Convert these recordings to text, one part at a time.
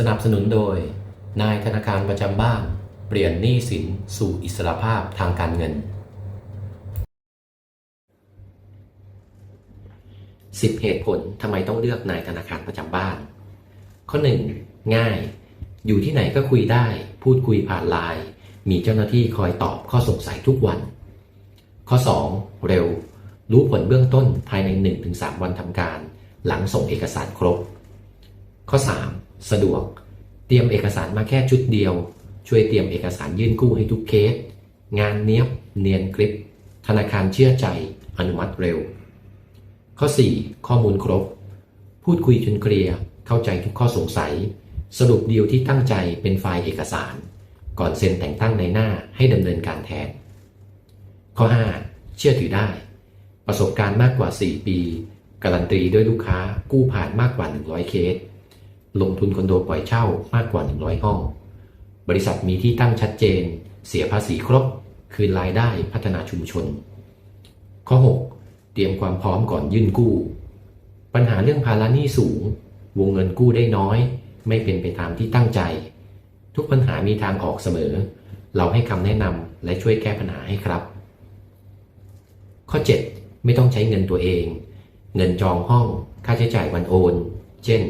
สนับสนุนโดย นายธนาคารประจำบ้าน เปลี่ยนหนี้สินสู่อิสรภาพทางการเงิน 10 เหตุผลทำไมต้องเลือกนายธนาคารประจำบ้าน ข้อ 1. ง่าย อยู่ที่ไหนก็คุยได้ พูดคุยผ่านไลน์ มีเจ้าหน้าที่คอยตอบข้อสงสัยทุกวัน ข้อ 2. เร็ว รู้ผลเบื้องต้นภายใน 1-3 วันทำการ หลังส่งเอกสารครบ ข้อ 3. สะดวก เตรียมเอกสารมาแค่ชุดเดียว ช่วยเตรียมเอกสารยื่นกู้ให้ทุกเคส งานเนี้ยบ เนียนกริปธนาคารเชื่อใจ อนุมัติเร็ว ข้อ 4. ข้อมูลครบ พูดคุยจนเคลียร์เข้าใจทุกข้อสงสัย สรุปดีลที่ตั้งใจเป็นไฟล์เอกสาร ก่อนเซ็นแต่งตั้งในหน้าให้ดำเนินการแทน ข้อ 5. เชื่อถือได้ ประสบการณ์มากกว่า 4 ปี การันตีด้วยลูกค้ากู้ผ่านมากกว่า 100 เคส ลงทุนคอนโดปล่อยเช่ามากกว่า 100 ห้อง บริษัทมีที่ตั้งชัดเจน เสียภาษีครบ คืนรายได้พัฒนาชุมชน ข้อ 6. เตรียมความพร้อมก่อนยื่นกู้ ปัญหาเรื่องภาระหนี้สูง วงเงินกู้ได้น้อย ไม่เป็นไปตามที่ตั้งใจ ทุกปัญหามีทางออกเสมอ เราให้คำแนะนำและช่วยแก้ปัญหาให้ครับ ข้อ 7. ไม่ต้องใช้เงินตัวเอง เงินจองห้อง ค่าใช้จ่ายวันโอน เช่น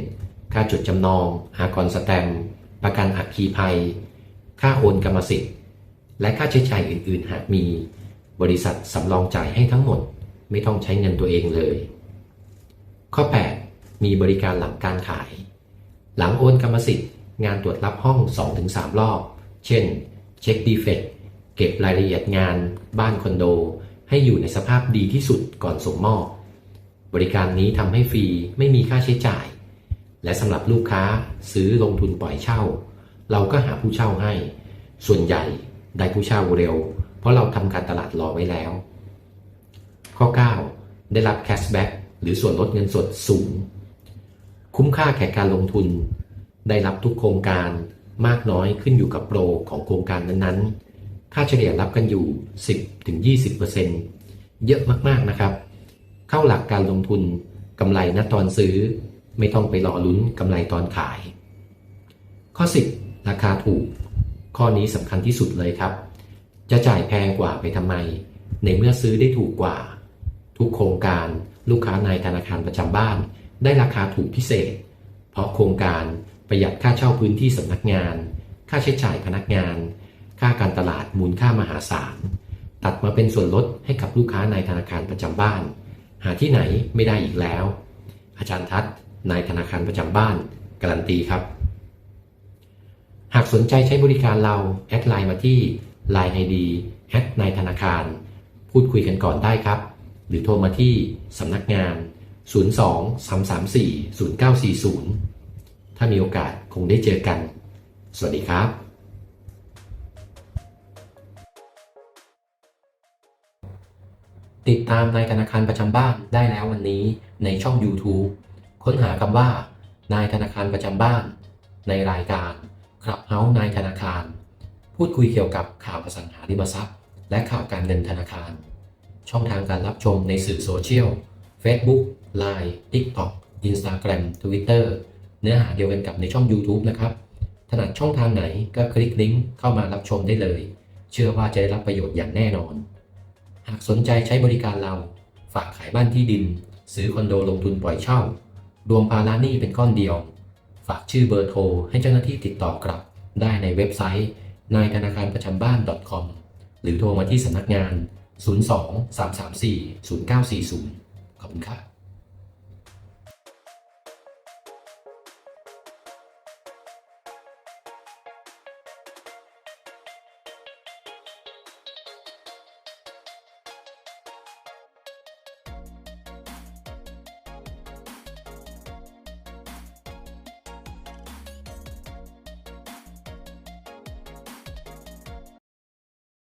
ค่าจดจำนอง อากรสแตมป์ประกันอัคคีภัย ค่าโอนกรรมสิทธิ์ และค่าใช้จ่ายอื่น ๆ หากมี บริษัทสำรองจ่ายให้ทั้งหมด ไม่ต้องใช้เงินตัวเองเลย ข้อ 8. มีบริการหลังการขาย หลังโอนกรรมสิทธิ์ งานตรวจรับห้อง 2-3 รอบ เช่น เช็คดีเฟกเก็บรายละเอียดงาน บ้านคอนโด ให้อยู่ในสภาพดีที่สุดก่อนส่งมอบ บริการนี้ทำให้ฟรีไม่มีค่าใช้จ่าย และสำหรับลูกค้าซื้อลงทุนปล่อยเช่า เราก็หาผู้เช่าให้ ส่วนใหญ่ได้ผู้เช่าเร็ว เพราะเราทำการตลาดรอไว้แล้ว ข้อ 9 ได้รับแคชแบ็กหรือส่วนลดเงินสดสูง คุ้มค่าแก่การลงทุน ได้รับทุกโครงการมากน้อยขึ้นอยู่กับโปรของโครงการนั้นๆ ค่าเฉลี่ยรับกันอยู่ 10-20%เยอะมากๆนะครับ เข้าหลักการลงทุนกำไรณตอนซื้อ ไม่ต้องไปรอลุ้นกำไรตอนขาย ข้อ 10 ราคาถูก ข้อนี้สำคัญที่สุดเลยครับ จะจ่ายแพงกว่าไปทำไม ในเมื่อซื้อได้ถูกกว่า ทุกโครงการลูกค้านายธนาคารประจำบ้าน ได้ราคาถูกพิเศษ เพราะโครงการ ประหยัดค่าเช่าพื้นที่สำนักงาน ค่าใช้จ่ายพนักงาน ค่าการตลาดมูลค่ามหาศาล ตัดมาเป็นส่วนลดให้กับลูกค้านายธนาคารประจำบ้าน หาที่ไหนไม่ได้อีกแล้ว อาจารย์ทัศน์นายธนาคารประจำบ้าน การันตีครับ หากสนใจใช้บริการเรา แอดไลน์มาที่ Line ID แอดนายธนาคาร พูดคุยกันก่อนได้ครับ หรือโทรมาที่สำนักงาน 02-334-0940 ถ้ามีโอกาสคงได้เจอกัน สวัสดีครับติดตามนายธนาคารประจำบ้านได้แล้ววันนี้ในช่อง YouTube ค้นหาคำว่า นายธนาคารประจำบ้าน ในรายการครับเฮานายธนาคาร พูดคุยเกี่ยวกับข่าวอสังหาริมทรัพย์ และข่าวการเงินธนาคาร ช่องทางการรับชมในสื่อโซเชียล Facebook Line TikTok Instagram Twitter เนื้อหาเดียวกันกับในช่อง YouTube นะครับ ถนัดช่องทางไหนก็คลิกลิงก์เข้ามารับชมได้เลย เชื่อว่าจะได้รับประโยชน์อย่างแน่นอน หากสนใจใช้บริการเรา ฝากขายบ้านที่ดิน ซื้อคอนโดลงทุนปล่อยเช่า รวมภาระหนี้เป็นก้อนเดียว ฝากชื่อเบอร์โทรให้เจ้าหน้าที่ติดต่อกลับ ได้ในเว็บไซต์นายธนาคารประจำบ้าน .com หรือโทรมาที่สำนักงาน 02 334 0940 ขอบคุณครับ